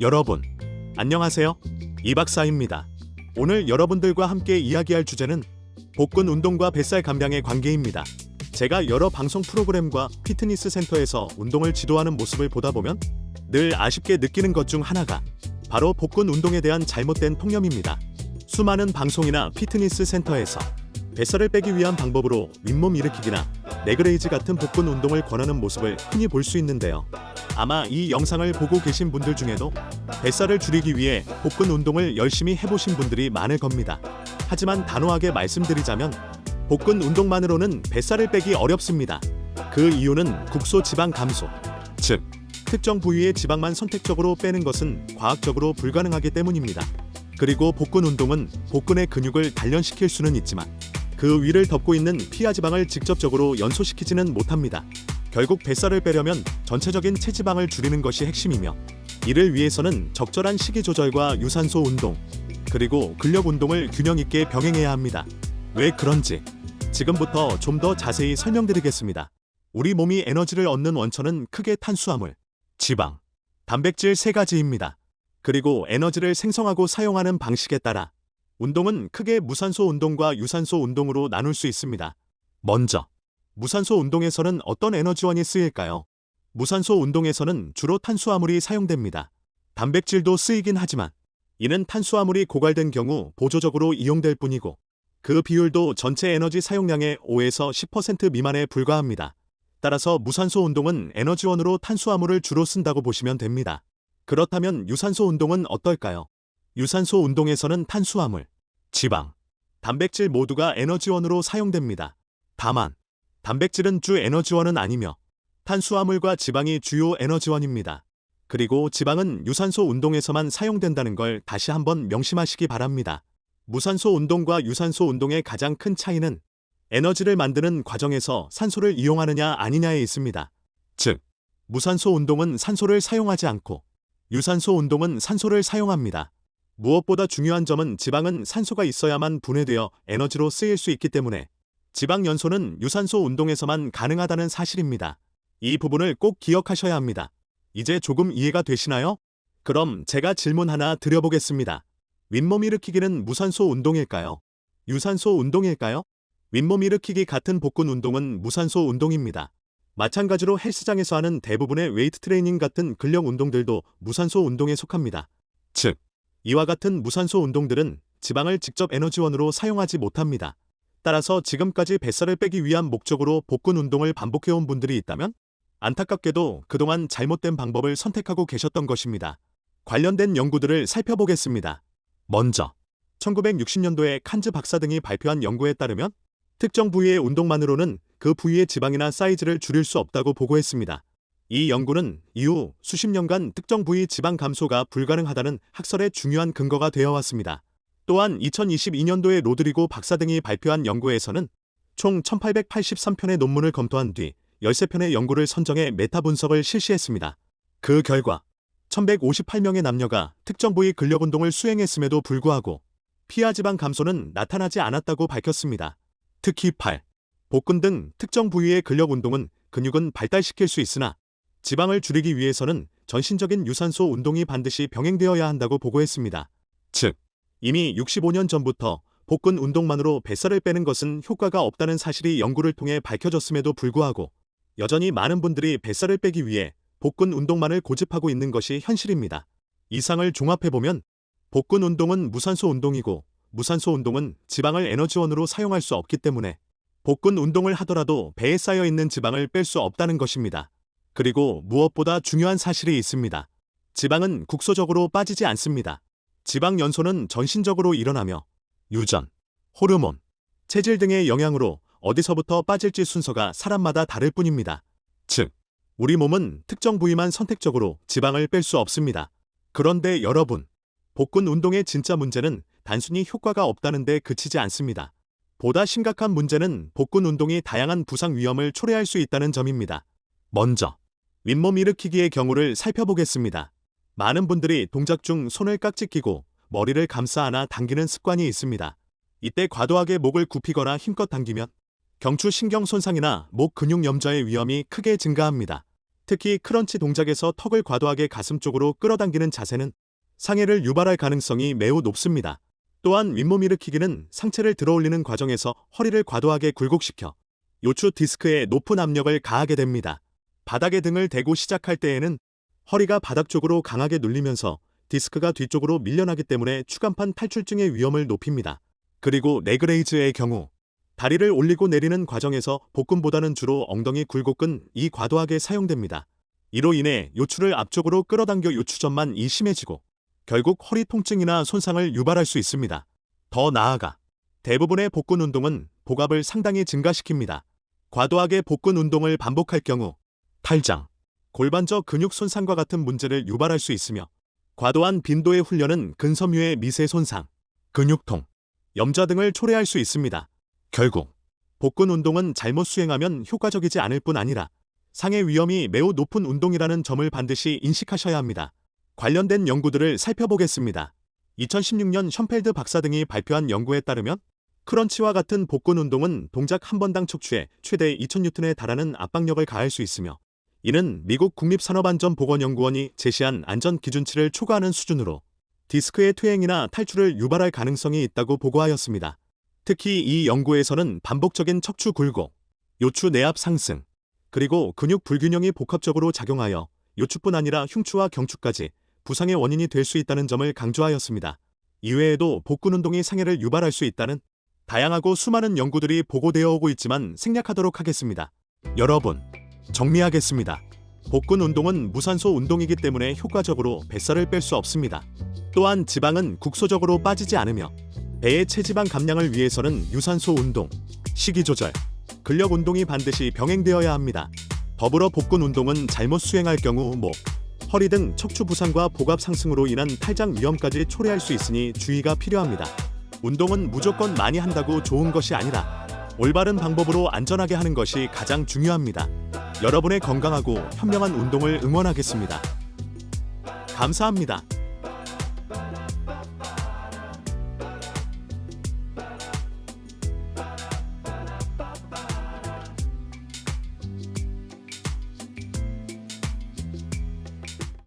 여러분, 안녕하세요. 이 박사입니다. 오늘 여러분들과 함께 이야기할 주제는 복근 운동과 뱃살 감량의 관계입니다. 제가 여러 방송 프로그램과 피트니스 센터에서 운동을 지도하는 모습을 보다 보면 늘 아쉽게 느끼는 것 중 하나가 바로 복근 운동에 대한 잘못된 통념입니다. 수많은 방송이나 피트니스 센터에서 뱃살을 빼기 위한 방법으로 윗몸 일으키기나 레그레이즈 같은 복근 운동을 권하는 모습을 흔히 볼 수 있는데요. 아마 이 영상을 보고 계신 분들 중에도 뱃살을 줄이기 위해 복근 운동을 열심히 해보신 분들이 많을 겁니다. 하지만 단호하게 말씀드리자면 복근 운동만으로는 뱃살을 빼기 어렵습니다. 그 이유는 국소 지방 감소, 즉 특정 부위의 지방만 선택적으로 빼는 것은 과학적으로 불가능하기 때문입니다. 그리고 복근 운동은 복근의 근육을 단련시킬 수는 있지만 그 위를 덮고 있는 피하 지방을 직접적으로 연소시키지는 못합니다. 결국 뱃살을 빼려면 전체적인 체지방을 줄이는 것이 핵심이며 이를 위해서는 적절한 식이 조절과 유산소 운동 그리고 근력 운동을 균형 있게 병행해야 합니다. 왜 그런지 지금부터 좀 더 자세히 설명드리겠습니다. 우리 몸이 에너지를 얻는 원천은 크게 탄수화물, 지방, 단백질 세 가지입니다. 그리고 에너지를 생성하고 사용하는 방식에 따라 운동은 크게 무산소 운동과 유산소 운동으로 나눌 수 있습니다. 먼저 무산소 운동에서는 어떤 에너지원이 쓰일까요? 무산소 운동에서는 주로 탄수화물이 사용됩니다. 단백질도 쓰이긴 하지만 이는 탄수화물이 고갈된 경우 보조적으로 이용될 뿐이고 그 비율도 전체 에너지 사용량의 5에서 10% 미만에 불과합니다. 따라서 무산소 운동은 에너지원으로 탄수화물을 주로 쓴다고 보시면 됩니다. 그렇다면 유산소 운동은 어떨까요? 유산소 운동에서는 탄수화물, 지방, 단백질 모두가 에너지원으로 사용됩니다. 다만 단백질은 주 에너지원은 아니며 탄수화물과 지방이 주요 에너지원입니다. 그리고 지방은 유산소 운동에서만 사용된다는 걸 다시 한번 명심하시기 바랍니다. 무산소 운동과 유산소 운동의 가장 큰 차이는 에너지를 만드는 과정에서 산소를 이용하느냐 아니냐에 있습니다. 즉, 무산소 운동은 산소를 사용하지 않고 유산소 운동은 산소를 사용합니다. 무엇보다 중요한 점은 지방은 산소가 있어야만 분해되어 에너지로 쓰일 수 있기 때문에 지방 연소는 유산소 운동에서만 가능하다는 사실입니다. 이 부분을 꼭 기억하셔야 합니다. 이제 조금 이해가 되시나요? 그럼 제가 질문 하나 드려보겠습니다. 윗몸 일으키기는 무산소 운동일까요? 유산소 운동일까요? 윗몸 일으키기 같은 복근 운동은 무산소 운동입니다. 마찬가지로 헬스장에서 하는 대부분의 웨이트 트레이닝 같은 근력 운동들도 무산소 운동에 속합니다. 즉, 이와 같은 무산소 운동들은 지방을 직접 에너지원으로 사용하지 못합니다. 따라서 지금까지 뱃살을 빼기 위한 목적으로 복근 운동을 반복해온 분들이 있다면 안타깝게도 그동안 잘못된 방법을 선택하고 계셨던 것입니다. 관련된 연구들을 살펴보겠습니다. 먼저 1960년도에 칸즈 박사 등이 발표한 연구에 따르면 특정 부위의 운동만으로는 그 부위의 지방이나 사이즈를 줄일 수 없다고 보고했습니다. 이 연구는 이후 수십 년간 특정 부위 지방 감소가 불가능하다는 학설의 중요한 근거가 되어 왔습니다. 또한 2022년도에 로드리고 박사 등이 발표한 연구에서는 총 1883편의 논문을 검토한 뒤 13편의 연구를 선정해 메타 분석을 실시했습니다. 그 결과 1158명의 남녀가 특정 부위 근력 운동을 수행했음에도 불구하고 피하 지방 감소는 나타나지 않았다고 밝혔습니다. 특히 팔, 복근 등 특정 부위의 근력 운동은 근육은 발달시킬 수 있으나 지방을 줄이기 위해서는 전신적인 유산소 운동이 반드시 병행되어야 한다고 보고했습니다. 즉, 이미 65년 전부터 복근 운동만으로 뱃살을 빼는 것은 효과가 없다는 사실이 연구를 통해 밝혀졌음에도 불구하고 여전히 많은 분들이 뱃살을 빼기 위해 복근 운동만을 고집하고 있는 것이 현실입니다. 이상을 종합해보면 복근 운동은 무산소 운동이고 무산소 운동은 지방을 에너지원으로 사용할 수 없기 때문에 복근 운동을 하더라도 배에 쌓여 있는 지방을 뺄 수 없다는 것입니다. 그리고 무엇보다 중요한 사실이 있습니다. 지방은 국소적으로 빠지지 않습니다. 지방 연소는 전신적으로 일어나며 유전, 호르몬, 체질 등의 영향으로 어디서부터 빠질지 순서가 사람마다 다를 뿐입니다. 즉, 우리 몸은 특정 부위만 선택적으로 지방을 뺄 수 없습니다. 그런데 여러분, 복근 운동의 진짜 문제는 단순히 효과가 없다는 데 그치지 않습니다. 보다 심각한 문제는 복근 운동이 다양한 부상 위험을 초래할 수 있다는 점입니다. 먼저, 윗몸 일으키기의 경우를 살펴보겠습니다. 많은 분들이 동작 중 손을 깍지 끼고 머리를 감싸 안아 당기는 습관이 있습니다. 이때 과도하게 목을 굽히거나 힘껏 당기면 경추 신경 손상이나 목 근육 염좌의 위험이 크게 증가합니다. 특히 크런치 동작에서 턱을 과도하게 가슴 쪽으로 끌어당기는 자세는 상해를 유발할 가능성이 매우 높습니다. 또한 윗몸 일으키기는 상체를 들어올리는 과정에서 허리를 과도하게 굴곡시켜 요추 디스크에 높은 압력을 가하게 됩니다. 바닥에 등을 대고 시작할 때에는 허리가 바닥 쪽으로 강하게 눌리면서 디스크가 뒤쪽으로 밀려나기 때문에 추간판 탈출증의 위험을 높입니다. 그리고 레그레이즈의 경우 다리를 올리고 내리는 과정에서 복근보다는 주로 엉덩이 굴곡근 이 과도하게 사용됩니다. 이로 인해 요추를 앞쪽으로 끌어당겨 요추전만 이 심해지고 결국 허리 통증이나 손상을 유발할 수 있습니다. 더 나아가 대부분의 복근 운동은 복압을 상당히 증가시킵니다. 과도하게 복근 운동을 반복할 경우 탈장, 골반저 근육 손상과 같은 문제를 유발할 수 있으며 과도한 빈도의 훈련은 근섬유의 미세 손상, 근육통, 염좌 등을 초래할 수 있습니다. 결국 복근 운동은 잘못 수행하면 효과적이지 않을 뿐 아니라 상해 위험이 매우 높은 운동이라는 점을 반드시 인식하셔야 합니다. 관련된 연구들을 살펴보겠습니다. 2016년 션펠드 박사 등이 발표한 연구에 따르면 크런치와 같은 복근 운동은 동작 한 번당 척추에 최대 2000뉴턴에 달하는 압박력을 가할 수 있으며 이는 미국 국립산업안전보건연구원이 제시한 안전 기준치를 초과하는 수준으로 디스크의 퇴행이나 탈출을 유발할 가능성이 있다고 보고하였습니다. 특히 이 연구에서는 반복적인 척추 굴곡, 요추 내압 상승, 그리고 근육 불균형이 복합적으로 작용하여 요추뿐 아니라 흉추와 경추까지 부상의 원인이 될 수 있다는 점을 강조하였습니다. 이외에도 복근 운동이 상해를 유발할 수 있다는 다양하고 수많은 연구들이 보고되어 오고 있지만 생략하도록 하겠습니다. 여러분, 정리하겠습니다. 복근 운동은 무산소 운동이기 때문에 효과적으로 뱃살을 뺄 수 없습니다. 또한 지방은 국소적으로 빠지지 않으며 배의 체지방 감량을 위해서는 유산소 운동, 식이 조절, 근력 운동이 반드시 병행되어야 합니다. 더불어 복근 운동은 잘못 수행할 경우 목, 허리 등 척추 부상과 복압 상승으로 인한 탈장 위험까지 초래할 수 있으니 주의가 필요합니다. 운동은 무조건 많이 한다고 좋은 것이 아니라 올바른 방법으로 안전하게 하는 것이 가장 중요합니다. 여러분의 건강하고 현명한 운동을 응원하겠습니다. 감사합니다.